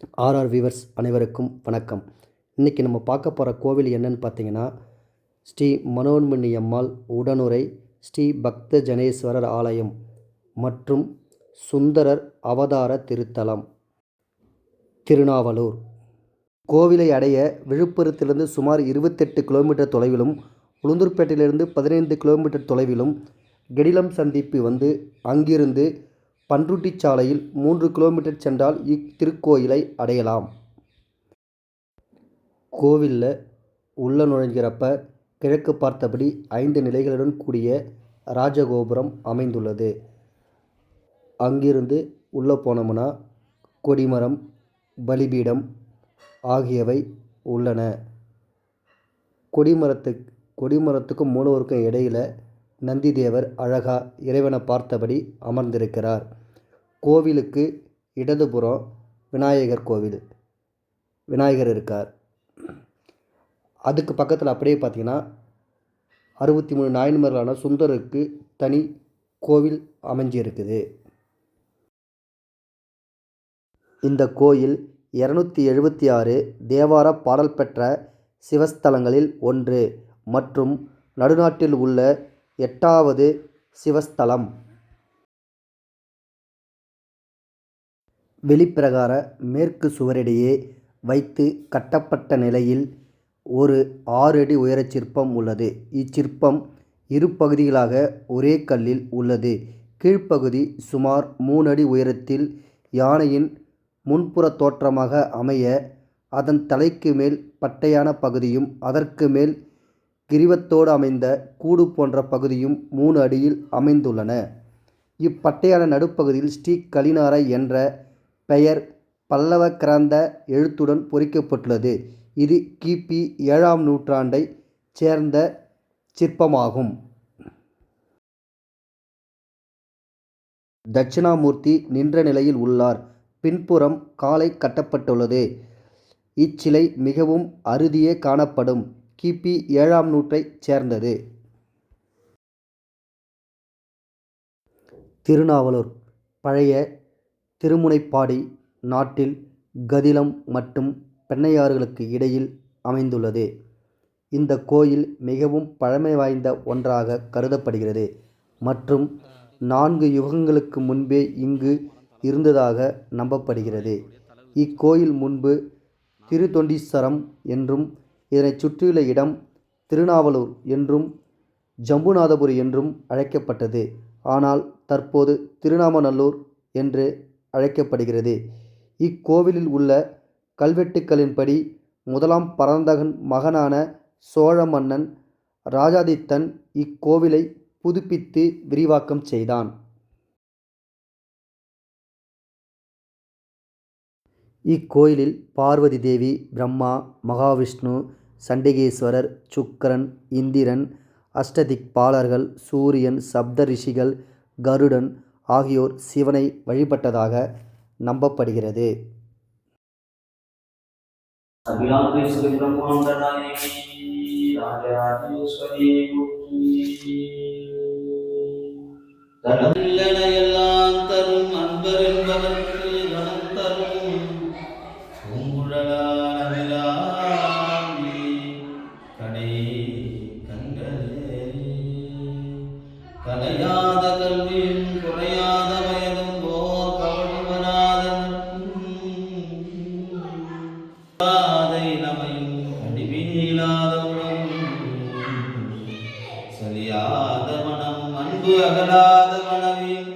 RR viewers அனைவருக்கும் வணக்கம். இன்றைக்கி நம்ம பார்க்க போகிற கோவில் என்னன்னு பார்த்தீங்கன்னா ஸ்ரீ மனோன்மணி அம்மாள் உடனுரை ஸ்ரீ பக்த ஜனேஸ்வரர் ஆலயம் மற்றும் சுந்தரர் அவதார திருத்தலம் திருநாவலூர். கோவிலை அடைய விழுப்புரத்திலிருந்து சுமார் இருபத்தெட்டு கிலோமீட்டர் தொலைவிலும் உளுந்தூர்பேட்டையிலிருந்து பதினைந்து கிலோமீட்டர் தொலைவிலும் கெடிலம் சந்திப்பு வந்து அங்கிருந்து பன்ருட்டி சாலையில் மூன்று கிலோமீட்டர் சென்றால் இத்திருக்கோயிலை அடையலாம். கோவிலில் உள்ள நுழைகிறப்ப கிழக்கு பார்த்தபடி ஐந்து நிலைகளுடன் கூடிய ராஜகோபுரம் அமைந்துள்ளது. அங்கிருந்து உள்ளே போனோம்னா கொடிமரம் பலிபீடம் ஆகியவை உள்ளன. கொடிமரத்துக் கொடிமரத்துக்கும் மூலவருக்கும் இடையில் நந்தி தேவர் அழகா இறைவனை பார்த்தபடி அமர்ந்திருக்கிறார். கோவிலுக்கு இடதுபுறம் விநாயகர் கோவில். விநாயகர் இருக்கார். அதுக்கு பக்கத்தில் அப்படியே பார்த்தீங்கன்னா அறுபத்தி மூணு நாயன்மார்களான சுந்தருக்கு தனி கோவில் அமைஞ்சிருக்குது. இந்த கோயில் இரநூத்தி எழுபத்தி ஆறு தேவார பாடல் பெற்ற சிவஸ்தலங்களில் ஒன்று மற்றும் நடுநாட்டில் உள்ள எட்டாவது சிவஸ்தலம். வெளிப்பிரகார மேற்கு சுவரிடையே வைத்து கட்டப்பட்ட நிலையில் ஒரு ஆறு அடி உயரச் சிற்பம் உள்ளது. இச்சிற்பம் இரு பகுதிகளாக ஒரே கல்லில் உள்ளது. கீழ்ப்பகுதி சுமார் மூணு அடி உயரத்தில் யானையின் முன்புற தோற்றமாக அமைய அதன் தலைக்கு மேல் பட்டையான பகுதியும் அதற்கு மேல் கிரிவத்தோடு அமைந்த கூடு போன்ற பகுதியும் மூணு அடியில் அமைந்துள்ளன. இப்பட்டையான நடுப்பகுதியில் ஸ்ரீ கலினார என்ற பெயர் பல்லவ கிராந்த எழுத்துடன் பொறிக்கப்பட்டுள்ளது. இது கிபி ஏழாம் நூற்றாண்டைச் சேர்ந்த சிற்பமாகும். தட்சிணாமூர்த்தி நின்ற நிலையில் உள்ளார். பின்புறம் காலை கட்டப்பட்டுள்ளது. இச்சிலை மிகவும் அருதியே காணப்படும். கிபி ஏழாம் நூற்றைச் சேர்ந்தது. திருநாவலூர் பழைய திருமுனைப்பாடி நாட்டில் கதிலம் மற்றும் பெண்ணையாறுகளுக்கு இடையில் அமைந்துள்ளது. இந்த கோயில் மிகவும் பழமை வாய்ந்த ஒன்றாக கருதப்படுகிறது. மற்றும் நான்கு யுகங்களுக்கு முன்பே இங்கு இருந்ததாக நம்பப்படுகிறது. இக்கோயில் முன்பு திருத்தொண்டீஸ்வரம் என்றும் இதனைச் சுற்றியுள்ள இடம் திருநாவலூர் என்றும் ஜம்புநாதபுரி என்றும் அழைக்கப்பட்டது. ஆனால் தற்போது திருநாமநல்லூர் என்று அழைக்கப்படுகிறது. இக்கோவிலில் உள்ள கல்வெட்டுக்களின்படி முதலாம் பரந்தகன் மகனான சோழ மன்னன் ராஜாதித்தன் இக்கோவிலை புதுப்பித்து விரிவாக்கம் செய்தான். இக்கோயிலில் பார்வதி தேவி பிரம்மா மகாவிஷ்ணு சண்டிகேஸ்வரர் சுக்கிரன் இந்திரன் அஷ்டதிக்பாலர்கள் சூரியன் சப்த ரிஷிகள் கருடன் ஆகியோர் சிவனை வழிபட்டதாக நம்பப்படுகிறது. ராஜராஜேஸ்வரி சரியாத மனம் அன்பு அகலாத மனவில்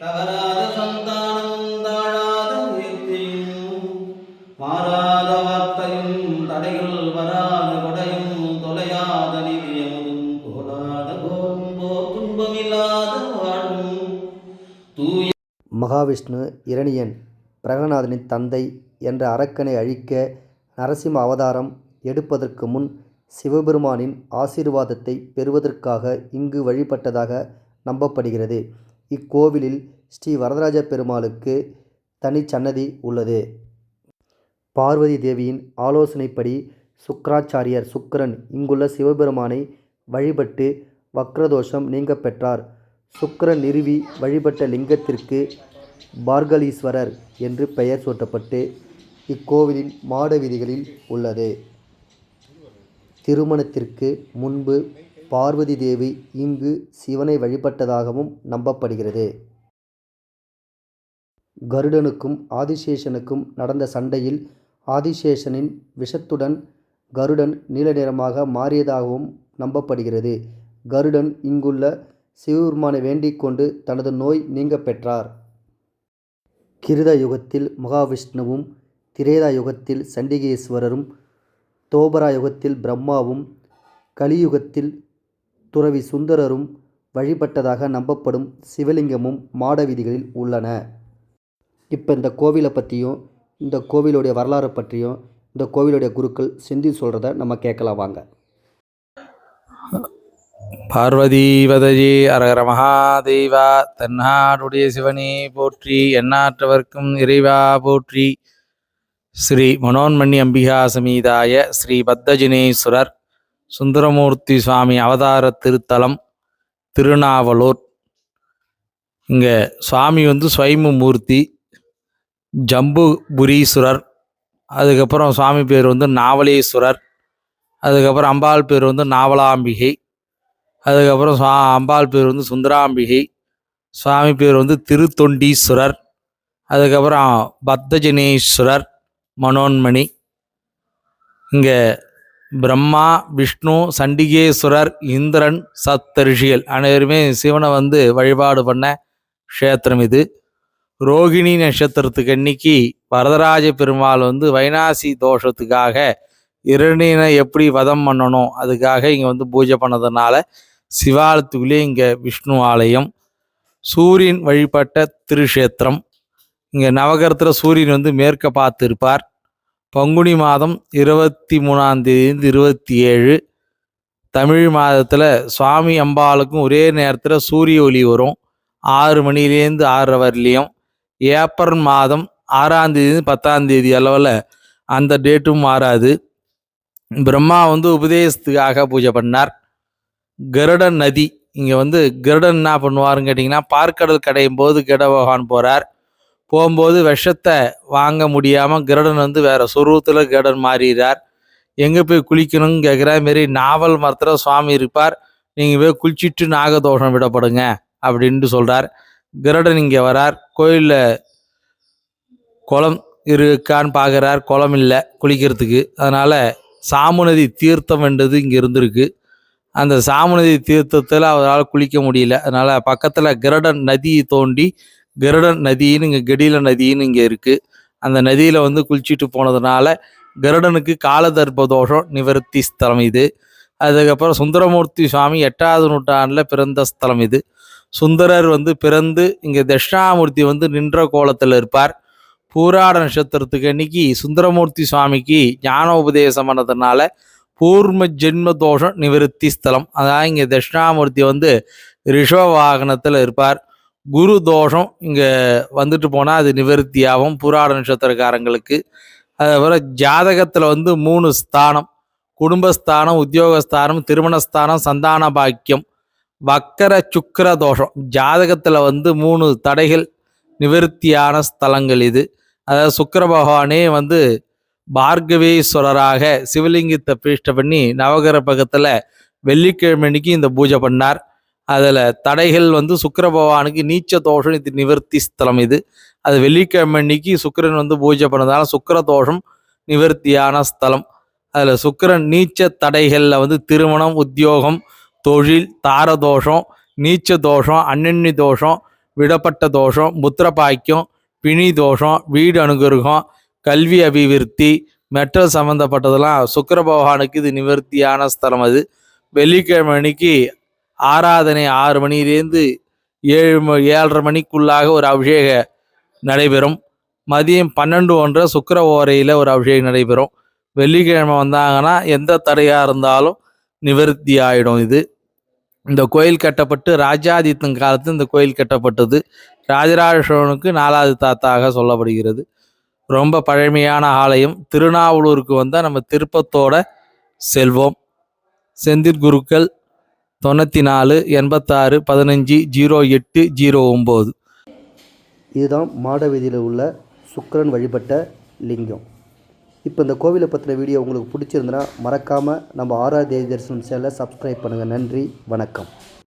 தவறாத சந்தானம் தாழாத உயர்த்தியும் மாறாத வார்த்தையும் தடைகள் வராத கொடையும் தொலையாத நிதியமும் கோலாத கோம்போ துன்பமில்லாத வாழும் தூய மகாவிஷ்ணு இரணியன் பிரகநாதனின் தந்தை என்ற அரக்கனை அழிக்க நரசிம்ம அவதாரம் எடுப்பதற்கு முன் சிவபெருமானின் ஆசீர்வாதத்தை பெறுவதற்காக இங்கு வழிபட்டதாக நம்பப்படுகிறது. இக்கோவிலில் ஸ்ரீ வரதராஜ பெருமாளுக்கு தனிச்சன்னதி உள்ளது. பார்வதி தேவியின் ஆலோசனைப்படி சுக்கராச்சாரியர் சுக்கரன் இங்குள்ள சிவபெருமானை வழிபட்டு வக்ரதோஷம் நீங்க பெற்றார். சுக்கரன் நிறுவி வழிபட்ட லிங்கத்திற்கு பார்கலீஸ்வரர் என்று பெயர் சூட்டப்பட்டு இக்கோவிலின் மாட வீதிகளில் உள்ளது. திருமணத்திற்கு முன்பு பார்வதி தேவி இங்கு சிவனை வழிபட்டதாகவும் நம்பப்படுகிறது. கருடனுக்கும் ஆதிசேஷனுக்கும் நடந்த சண்டையில் ஆதிசேஷனின் விஷத்துடன் கருடன் நீல நிறமாக மாறியதாகவும் நம்பப்படுகிறது. கருடன் இங்குள்ள சிவபெருமானை வேண்டிக் கொண்டு தனது நோய் நீங்க பெற்றார். கிருத யுகத்தில் மகாவிஷ்ணுவும் திரேதா யுகத்தில் சண்டிகேஸ்வரரும் தோபரா யுகத்தில் பிரம்மாவும் கலியுகத்தில் துறவி சுந்தரரும் வழிபட்டதாக நம்பப்படும் சிவலிங்கமும் மாட வீதிகளில் உள்ளன. இப்போ இந்த கோவிலை பற்றியும் இந்த கோவிலுடைய வரலாறு பற்றியும் இந்த கோவிலுடைய குருக்கள் செந்தில் சொல்கிறத நம்ம கேட்கலாம் வாங்க. பார்வதீவதஜி அரகர மகாதேவா தன்னாடுடைய சிவனே போற்றி எண்ணாற்றவர்க்கும் இறைவா போற்றி. ஸ்ரீ மனோன்மணி அம்பிகா சமீதாய ஸ்ரீ பத்தஜினேஸ்வரர் சுந்தரமூர்த்தி சுவாமி அவதார திருத்தலம் திருநாவலூர். இங்கே சுவாமி வந்து ஸ்வயம்பு மூர்த்தி ஜம்புபுரீஸ்வரர் அதுக்கப்புறம் சுவாமி பேர் வந்து நாவலேஸ்வரர் அதுக்கப்புறம் அம்பாள் பேர் வந்து நாவலாம்பிகை அதுக்கப்புறம் சுவா அம்பாள் பேர் வந்து சுந்தராம்பிகை சுவாமி பேர் வந்து திருத்தொண்டீஸ்வரர் அதுக்கப்புறம் பத்தஜனேஸ்வரர் மனோன்மணி. இங்கே பிரம்மா விஷ்ணு சண்டிகேஸ்வரர் இந்திரன் சப்தரிஷிகள் அனைவருமே சிவனை வந்து வழிபாடு பண்ண க்ஷேத்திரம் இது. ரோகிணி நட்சத்திரத்துக்கு அன்னைக்கு வரதராஜ பெருமாள் வந்து வைனாசி தோஷத்துக்காக இரணினை எப்படி வதம் பண்ணணும் அதுக்காக இங்கே வந்து பூஜை பண்ணதுனால சிவாலயத்துக்குள்ளேயே இங்கே விஷ்ணு ஆலயம் சூரியன் வழிபட்ட திருஷேத்திரம் இங்கே நவகரத்தில் சூரியன் வந்து மேற்க பார்த்து இருப்பார் பங்குனி மாதம் இருபத்தி மூணாம் தேதியிலிருந்து இருபத்தி ஏழு தமிழ் மாதத்தில் சுவாமி அம்பாளுக்கும் ஒரே நேரத்தில் சூரிய ஒளி வரும். ஆறு மணிலேருந்து ஆறு வரலையும் ஏப்ரல் மாதம் ஆறாம் தேதி பத்தாம் தேதி அளவில் அந்த டேட்டும் மாறாது. பிரம்மா வந்து உபதேசத்துக்காக பூஜை பண்ணார். கருடன் நதி இங்கே வந்து கருடன் என்ன பண்ணுவாருன்னு கேட்டிங்கன்னா பார்க்கடல் கடையும் போது கருட பகவான் போகிறார் போகும்போது விஷத்தை வாங்க முடியாமல் கருடன் வந்து வேற சுருவத்தில் கருடன் மாறிடுறார் எங்கே போய் குளிக்கணும்னு கேட்குற மாரி நாவல் மரத்தில் சுவாமி இருப்பார். நீங்கள் போய் குளிச்சிட்டு நாகதோஷம் விடப்படுங்க அப்படின்ட்டு சொல்கிறார் கருடன் இங்கே வரார். கோயிலில் குளம் இருக்கான்னு பார்க்குறார் குளம் இல்லை குளிக்கிறதுக்கு. அதனால் சாமுநதி தீர்த்தம் என்றது இங்கே இருந்திருக்கு. அந்த சாமுநதி தீர்த்தத்தில் அவரால் குளிக்க முடியல. அதனால் பக்கத்தில் கருடன் நதியை தோண்டி கருடன் நதின்னு இங்கே கெடில நதின்னு இங்கே இருக்குது அந்த நதியில் வந்து குளிச்சுட்டு போனதுனால கருடனுக்கு காலதர்ப்ப தோஷம் நிவர்த்தி ஸ்தலம் இது. அதுக்கப்புறம் சுந்தரமூர்த்தி சுவாமி எட்டாவது நூற்றாண்டில் பிறந்த ஸ்தலம் இது. சுந்தரர் வந்து பிறந்து இங்கே தட்சிணாமூர்த்தி வந்து நின்ற கோலத்தில் இருப்பார். பூராட நட்சத்திரத்துக்கு அன்னைக்கு சுந்தரமூர்த்தி சுவாமிக்கு ஞான உபதேசம் பண்ணதுனால பூர்ம ஜென்ம தோஷம் நிவர்த்தி ஸ்தலம். அதான் இங்கே தட்சிணாமூர்த்தி வந்து ரிஷவ வாகனத்தில் இருப்பார். குரு தோஷம் இங்கே வந்துட்டு போனால் அது நிவர்த்தியாகும் புராட நட்சத்திரக்காரங்களுக்கு. அதுபோல் ஜாதகத்தில் வந்து மூணு ஸ்தானம். குடும்பஸ்தானம் உத்தியோகஸ்தானம் திருமணஸ்தானம் சந்தான பாக்கியம் வக்கர சுக்கர தோஷம். ஜாதகத்தில் வந்து மூணு தடைகள் நிவர்த்தியான ஸ்தலங்கள் இது. அதாவது சுக்கர பகவானே வந்து பார்கவேஸ்வரராக சிவலிங்கத்தை பிரதிஷ்டை பண்ணி நவகிரக பக்கத்தில் வெள்ளிக்கிழமை அன்னைக்கு இந்த பூஜை பண்ணார். அதில் தடைகள் வந்து சுக்கர பகவானுக்கு நீச்ச தோஷம் இது நிவர்த்தி ஸ்தலம் இது. அது வெள்ளிக்கிழமை அன்னைக்கு சுக்கரன் வந்து பூஜை பண்ணதால சுக்கர தோஷம் நிவர்த்தியான ஸ்தலம். அதில் சுக்கரன் நீச்ச தடைகளில் வந்து திருமணம் உத்தியோகம் தொழில் தார தோஷம் நீச்ச தோஷம் அன்னண்ணி தோஷம் விடப்பட்ட தோஷம் முத்திரப்பாக்கியம் பிணி தோஷம் வீடு அனுகிரகம் கல்வி அபிவிருத்தி மெட்டல் சம்மந்தப்பட்டதெல்லாம் சுக்கர பகவானுக்கு இது நிவர்த்தியான ஸ்தலம் அது. வெள்ளிக்கிழமை அன்னைக்கு ஆராதனை ஆறு மணிலேருந்து ஏழு ஏழரை மணிக்குள்ளாக ஒரு அபிஷேக நடைபெறும். மதியம் பன்னெண்டு ஒன்றரை சுக்கர ஓரையில் ஒரு அபிஷேகம் நடைபெறும். வெள்ளிக்கிழமை வந்தாங்கன்னா எந்த தடையாக இருந்தாலும் நிவர்த்தி ஆகிடும் இது. இந்த கோயில் கட்டப்பட்டு ராஜாதித்தன் காலத்து இந்த கோயில் கட்டப்பட்டது. ராஜராஜ சோழனுக்கு நாலாவது தாத்தாக சொல்லப்படுகிறது. ரொம்ப பழமையான ஆலயம். திருநாவலூருக்கு வந்தால் நம்ம திருப்பத்தோட செல்வோம். செந்தில் குருக்கள் தொண்ணூற்றி நாலு எண்பத்தாறு பதினஞ்சு ஜீரோ எட்டு ஜீரோ ஒம்பது. இதுதான் மாட வீதியில் உள்ள சுக்கரன் வழிபட்ட லிங்கம். இப்போ இந்த கோவிலை பற்றின வீடியோ உங்களுக்கு பிடிச்சிருந்தனா மறக்காமல் நம்ம ஆறாவது தேதி தரிசனம் சேனலை சப்ஸ்கிரைப் பண்ணுங்கள் நன்றி வணக்கம்.